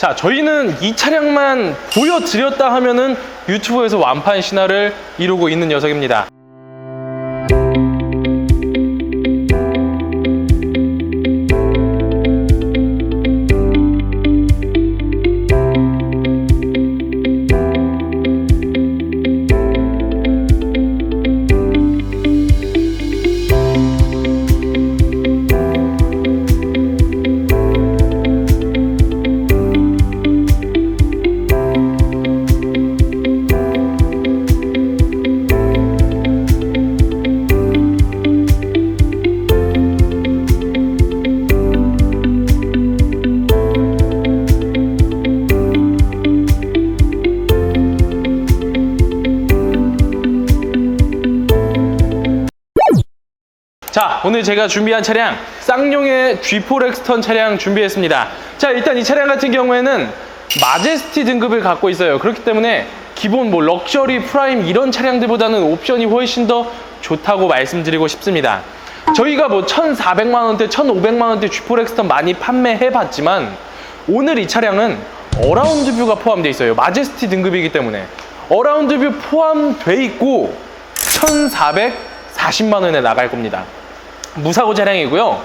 자, 저희는 이 차량만 보여드렸다 하면은 유튜브에서 완판 신화를 이루고 있는 녀석입니다. 자, 오늘 제가 준비한 차량 쌍용의 G4 렉스턴 차량 준비했습니다. 자, 일단 이 차량 같은 경우에는 마제스티 등급을 갖고 있어요. 그렇기 때문에 기본 뭐 럭셔리, 프라임 이런 차량들보다는 옵션이 훨씬 더 좋다고 말씀드리고 싶습니다. 저희가 뭐 1,400만 원대, 1,500만 원대 G4 렉스턴 많이 판매해 봤지만 오늘 이 차량은 어라운드 뷰가 포함되어 있어요. 마제스티 등급이기 때문에 어라운드 뷰 포함돼 있고 1,440만 원에 나갈 겁니다. 무사고 차량이고요.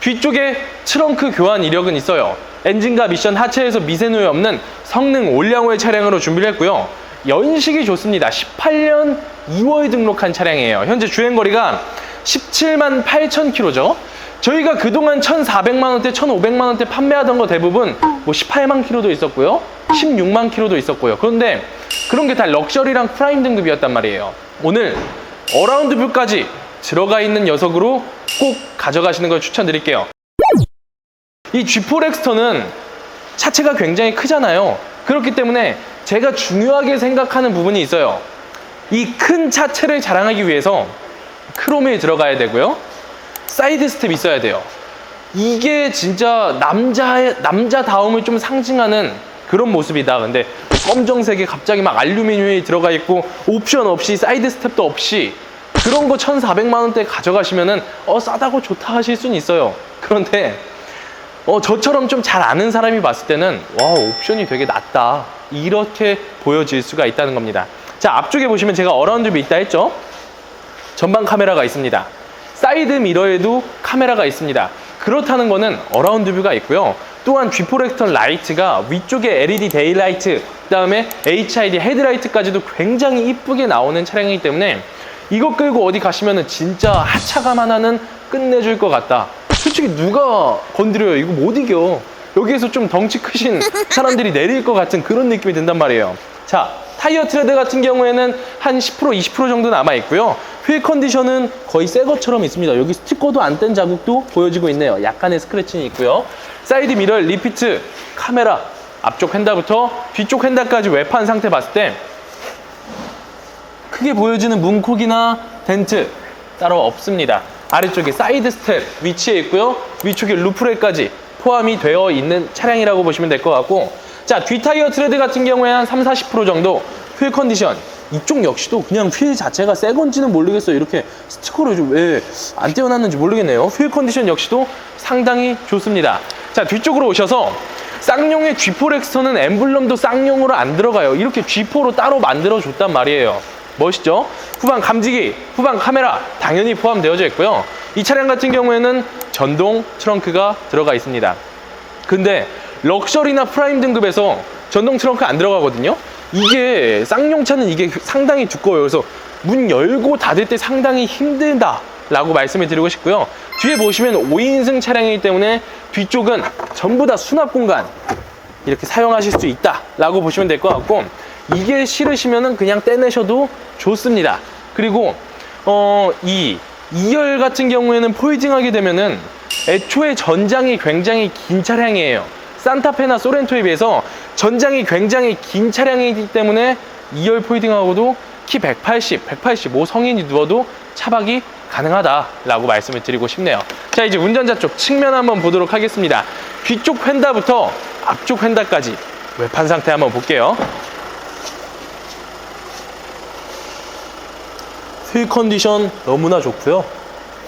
뒤쪽에 트렁크 교환 이력은 있어요. 엔진과 미션 하체에서 미세누이 없는 성능 올량호의 차량으로 준비를 했고요. 연식이 좋습니다. 18년 2월 등록한 차량이에요. 현재 주행거리가 17만 8천 킬로죠. 저희가 그동안 1,400만 원대, 1,500만 원대 판매하던 거 대부분 뭐 18만 킬로도 있었고요. 16만 킬로도 있었고요. 그런데 그런 게 다 럭셔리랑 프라임 등급이었단 말이에요. 오늘 어라운드 뷰까지 들어가 있는 녀석으로 꼭 가져가시는 걸 추천드릴게요. 이 G4 렉스터는 차체가 굉장히 크잖아요. 그렇기 때문에 제가 중요하게 생각하는 부분이 있어요. 이 큰 차체를 자랑하기 위해서 크롬에 들어가야 되고요. 사이드 스텝 있어야 돼요. 이게 진짜 남자의 남자다움을 좀 상징하는 그런 모습이다. 근데 검정색에 갑자기 막 알루미늄이 들어가 있고 옵션 없이 사이드 스텝도 없이 그런 거 1,400만 원대 가져가시면은 어 싸다고 좋다 하실 수는 있어요. 그런데 어 저처럼 좀 잘 아는 사람이 봤을 때는 와 옵션이 되게 낮다 이렇게 보여질 수가 있다는 겁니다. 자 앞쪽에 보시면 제가 어라운드 뷰 있다 했죠. 전방 카메라가 있습니다. 사이드 미러에도 카메라가 있습니다. 그렇다는 거는 어라운드 뷰가 있고요. 또한 G4 렉턴 라이트가 위쪽에 LED 데이라이트, 그다음에 HID 헤드라이트까지도 굉장히 이쁘게 나오는 차량이기 때문에 이거 끌고 어디 가시면은 진짜 하차감 하나는 끝내줄 것 같다. 솔직히 누가 건드려요? 이거 못 이겨. 여기에서 좀 덩치 크신 사람들이 내릴 것 같은 그런 느낌이 든단 말이에요. 자, 타이어 트레드 같은 경우에는 한 10% 20% 정도 남아 있고요. 휠 컨디션은 거의 새 것처럼 있습니다. 여기 스티커도 안 뗀 자국도 보여지고 있네요. 약간의 스크래칭이 있고요. 사이드 미러, 리피트, 카메라, 앞쪽 휀다부터 뒤쪽 휀다까지 외판 상태 봤을 때 크게 보여지는 문콕이나 덴트 따로 없습니다. 아래쪽에 사이드 스텝 위치해 있고요. 위쪽에 루프레까지 포함이 되어 있는 차량이라고 보시면 될 것 같고 자, 뒷타이어 트레드 같은 경우에 한 3, 40% 정도 휠 컨디션 이쪽 역시도 그냥 휠 자체가 새 건지는 모르겠어요. 이렇게 스티커를 좀왜안 떼어놨는지 모르겠네요. 휠 컨디션 역시도 상당히 좋습니다. 자, 뒤쪽으로 오셔서 쌍용의 G4 렉스터는 엠블럼도 쌍용으로 안 들어가요. 이렇게 G4로 따로 만들어줬단 말이에요. 멋있죠? 후방 감지기, 후방 카메라 당연히 포함되어져 있고요. 이 차량 같은 경우에는 전동 트렁크가 들어가 있습니다. 근데 럭셔리나 프라임 등급에서 전동 트렁크 안 들어가거든요. 이게 쌍용차는 이게 상당히 두꺼워요. 그래서 문 열고 닫을 때 상당히 힘들다 라고 말씀을 드리고 싶고요. 뒤에 보시면 5인승 차량이기 때문에 뒤쪽은 전부 다 수납 공간 이렇게 사용하실 수 있다 라고 보시면 될 것 같고 이게 싫으시면은 그냥 떼내셔도 좋습니다. 그리고 어, 이 2열 같은 경우에는 폴딩하게 되면은 애초에 전장이 굉장히 긴 차량이에요. 산타페나 소렌토에 비해서 전장이 굉장히 긴 차량이기 때문에 2열 폴딩하고도 키 180, 185 성인이 누워도 차박이 가능하다라고 말씀을 드리고 싶네요. 자, 이제 운전자 쪽 측면 한번 보도록 하겠습니다. 뒤쪽 휀다부터 앞쪽 휀다까지 외판 상태 한번 볼게요. 휠 컨디션 너무나 좋고요.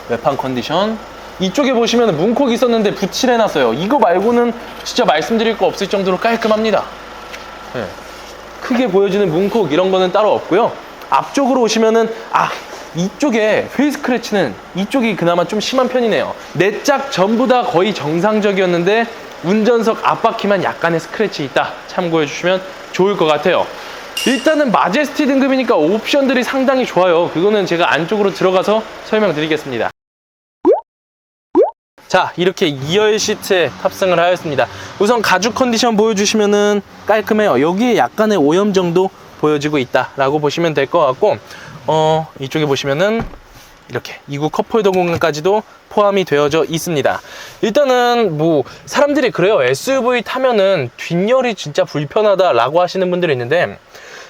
외판 컨디션 이쪽에 보시면 문콕 있었는데 붙일 해놨어요. 이거 말고는 진짜 말씀드릴 거 없을 정도로 깔끔합니다. 네. 크게 보여지는 문콕 이런 거는 따로 없고요. 앞쪽으로 오시면은 아 이쪽에 휠 스크래치는 이쪽이 그나마 좀 심한 편이네요. 네짝 전부 다 거의 정상적이었는데 운전석 앞바퀴만 약간의 스크래치 있다. 참고해 주시면 좋을 것 같아요. 일단은 마제스티 등급이니까 옵션들이 상당히 좋아요. 그거는 제가 안쪽으로 들어가서 설명드리겠습니다. 자 이렇게 2열 시트에 탑승을 하였습니다 우선 가죽 컨디션 보여주시면은 깔끔해요 여기에 약간의 오염 정도 보여지고 있다 라고 보시면 될 것 같고 어 이쪽에 보시면은 이렇게 이구 컵홀더 공간까지도 포함이 되어져 있습니다 일단은 뭐 사람들이 그래요 SUV 타면은 뒷열이 진짜 불편하다 라고 하시는 분들이 있는데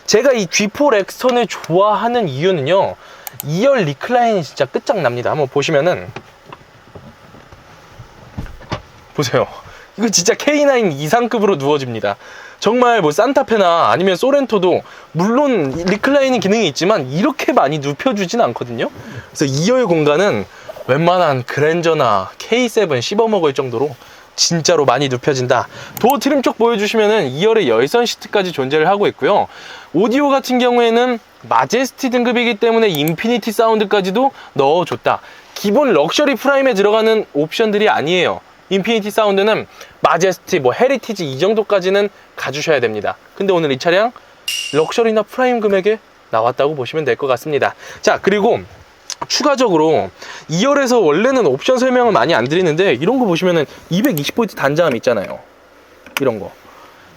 제가 이 G4 렉스턴을 좋아하는 이유는요 2열 리클라인이 진짜 끝장납니다 한번 보시면은 보세요. 이거 진짜 K9 이상급으로 누워집니다. 정말 뭐 산타페나 아니면 소렌토도 물론 리클라이닝 기능이 있지만 이렇게 많이 눕혀주진 않거든요. 그래서 2열 공간은 웬만한 그랜저나 K7 씹어먹을 정도로 진짜로 많이 눕혀진다. 도어 트림 쪽 보여주시면은 2열에 열선 시트까지 존재를 하고 있고요. 오디오 같은 경우에는 마제스티 등급이기 때문에 인피니티 사운드까지도 넣어줬다. 기본 럭셔리 프라임에 들어가는 옵션들이 아니에요. 인피니티 사운드는 마제스티, 뭐 헤리티지 이 정도까지는 가주셔야 됩니다. 근데 오늘 이 차량 럭셔리나 프라임 금액에 나왔다고 보시면 될 것 같습니다. 자, 그리고 추가적으로 2열에서 원래는 옵션 설명을 많이 안 드리는데 이런 거 보시면은 220V 단자함 있잖아요. 이런 거.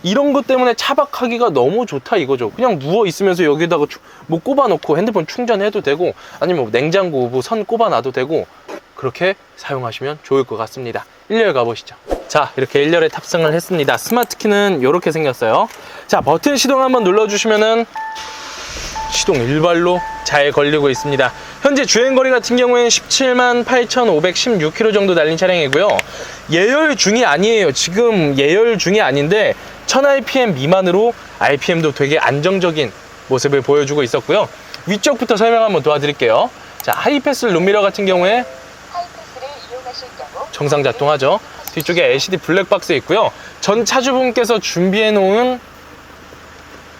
이런 것 때문에 차박하기가 너무 좋다 이거죠. 그냥 누워 있으면서 여기다가 추- 뭐 꼽아 놓고 핸드폰 충전해도 되고 아니면 뭐 냉장고 뭐 선 꼽아 놔도 되고 그렇게 사용하시면 좋을 것 같습니다. 1열 가보시죠. 자, 이렇게 1열에 탑승을 했습니다. 스마트 키는 이렇게 생겼어요. 자, 버튼 시동 한번 눌러주시면은 시동 일발로 잘 걸리고 있습니다. 현재 주행거리 같은 경우에는 17만 8,516km 정도 달린 차량이고요. 예열 중이 아니에요. 지금 예열 중이 아닌데 1000rpm 미만으로 RPM도 되게 안정적인 모습을 보여주고 있었고요. 위쪽부터 설명 한번 도와드릴게요. 자, 하이패스 룸미러 같은 경우에 정상 작동하죠. 뒤쪽에 LCD 블랙박스 있고요. 전 차주분께서 준비해 놓은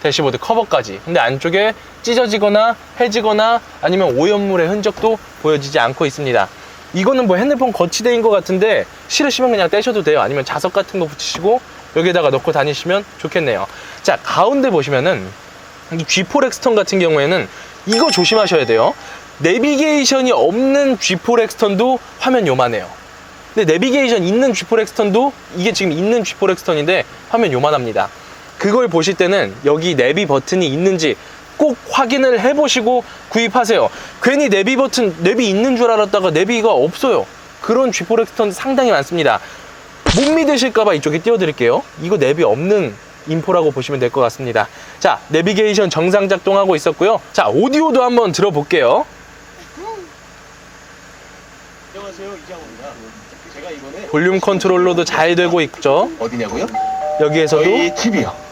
대시보드 커버까지. 근데 안쪽에 찢어지거나 해지거나 아니면 오염물의 흔적도 보여지지 않고 있습니다. 이거는 뭐 핸드폰 거치대인 것 같은데 싫으시면 그냥 떼셔도 돼요. 아니면 자석 같은 거 붙이시고 여기에다가 넣고 다니시면 좋겠네요. 자, 가운데 보시면은 이 G4 렉스턴 같은 경우에는 이거 조심하셔야 돼요. 내비게이션이 없는 G4 렉스턴도 화면 요만해요. 근데 내비게이션 있는 G4 렉스턴도 이게 지금 있는 G4 렉스턴인데 화면 요만합니다. 그걸 보실 때는 여기 내비 버튼이 있는지 꼭 확인을 해보시고 구입하세요. 괜히 내비 버튼, 내비 있는 줄 알았다가 내비가 없어요. 그런 G4 렉스턴 상당히 많습니다. 못 믿으실까봐 이쪽에 띄워드릴게요. 이거 내비 없는 인포라고 보시면 될 것 같습니다. 자, 내비게이션 정상 작동하고 있었고요. 자, 오디오도 한번 들어볼게요. 안녕하세요 이장호입니다. 제가 이번에 볼륨 컨트롤러도 잘 되고 있죠. 어디냐고요? 여기에서도 저희 집이요.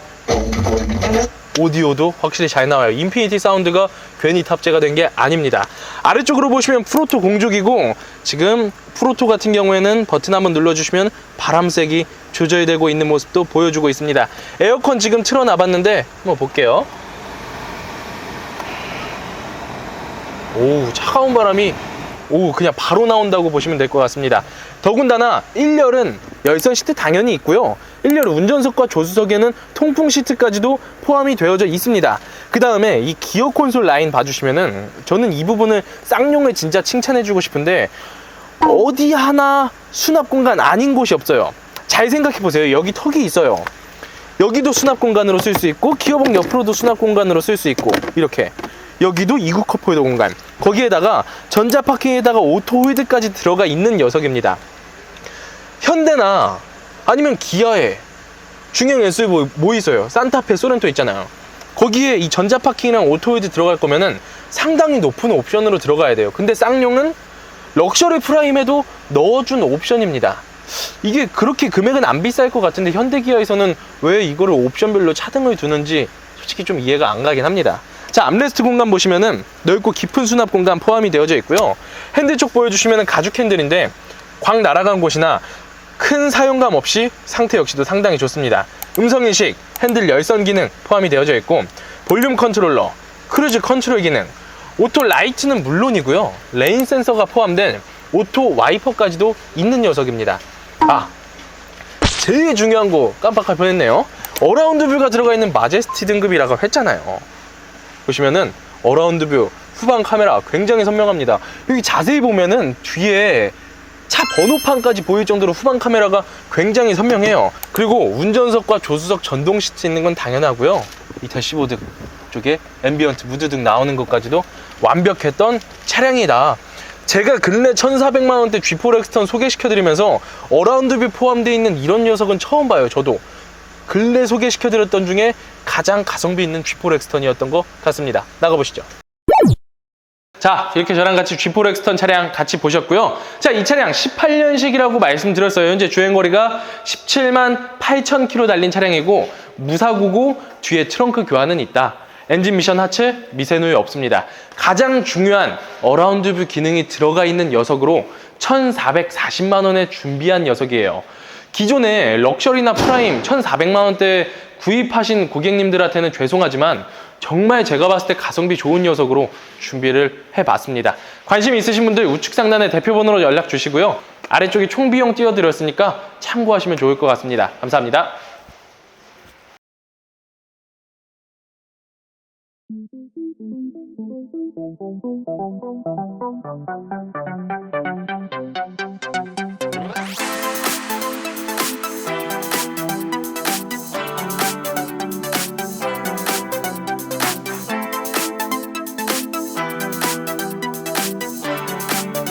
오디오도 확실히 잘 나와요. 인피니티 사운드가 괜히 탑재가 된 게 아닙니다. 아래쪽으로 보시면 프로토 공조기고 지금 프로토 같은 경우에는 버튼 한번 눌러주시면 바람색이 조절되고 있는 모습도 보여주고 있습니다. 에어컨 지금 틀어놔봤는데 한번 볼게요. 오 차가운 바람이 오 그냥 바로 나온다고 보시면 될 것 같습니다. 더군다나 1열은 열선 시트 당연히 있고요. 1열 운전석과 조수석에는 통풍 시트까지도 포함이 되어져 있습니다. 그 다음에 이 기어 콘솔 라인 봐주시면은 저는 이 부분을 쌍용을 진짜 칭찬해주고 싶은데 어디 하나 수납 공간 아닌 곳이 없어요. 잘 생각해 보세요. 여기 턱이 있어요. 여기도 수납 공간으로 쓸 수 있고 기어봉 옆으로도 수납 공간으로 쓸 수 있고 이렇게 여기도 이구 컵홀더 공간 거기에다가 전자 파킹에다가 오토 홀드까지 들어가 있는 녀석입니다 현대나 아니면 기아에 중형 SUV 뭐 있어요 산타페 소렌토 있잖아요 거기에 이 전자 파킹이랑 오토 홀드 들어갈 거면은 상당히 높은 옵션으로 들어가야 돼요 근데 쌍용은 럭셔리 프라임에도 넣어준 옵션입니다 이게 그렇게 금액은 안 비쌀 것 같은데 현대기아에서는 왜 이거를 옵션별로 차등을 두는지 솔직히 좀 이해가 안 가긴 합니다. 자, 암레스트 공간 보시면은 넓고 깊은 수납 공간 포함이 되어져 있고요. 핸들 쪽 보여주시면은 가죽 핸들인데 광 날아간 곳이나 큰 사용감 없이 상태 역시도 상당히 좋습니다. 음성인식, 핸들 열선 기능 포함이 되어져 있고 볼륨 컨트롤러, 크루즈 컨트롤 기능, 오토 라이트는 물론이고요. 레인 센서가 포함된 오토 와이퍼까지도 있는 녀석입니다. 아, 제일 중요한 거 깜빡할 뻔했네요. 어라운드 뷰가 들어가 있는 마제스티 등급이라고 했잖아요. 보시면은 어라운드 뷰 후방 카메라 굉장히 선명합니다. 여기 자세히 보면은 뒤에 차 번호판까지 보일 정도로 후방 카메라가 굉장히 선명해요. 그리고 운전석과 조수석 전동 시트 있는 건 당연하고요. 이 대시보드 쪽에 앰비언트 무드 등 나오는 것까지도 완벽했던 차량이다. 제가 근래 1,400만 원대 G4 렉스턴 소개시켜드리면서 어라운드 뷰 포함되어 있는 이런 녀석은 처음 봐요. 저도 근래 소개시켜드렸던 중에 가장 가성비 있는 G4 렉스턴이었던 것 같습니다. 나가보시죠. 자, 이렇게 저랑 같이 G4 렉스턴 차량 같이 보셨고요. 자, 이 차량 18년식이라고 말씀드렸어요. 현재 주행거리가 17만 8천 킬로 달린 차량이고 무사고고 뒤에 트렁크 교환은 있다. 엔진 미션 하체 미세노이 없습니다. 가장 중요한 어라운드 뷰 기능이 들어가 있는 녀석으로 1,440만 원에 준비한 녀석이에요. 기존에 럭셔리나 프라임 1,400만 원대 구입하신 고객님들한테는 죄송하지만 정말 제가 봤을 때 가성비 좋은 녀석으로 준비를 해봤습니다. 관심 있으신 분들 우측 상단에 대표번호로 연락 주시고요. 아래쪽에 총 비용 띄워드렸으니까 참고하시면 좋을 것 같습니다. 감사합니다. Thank you.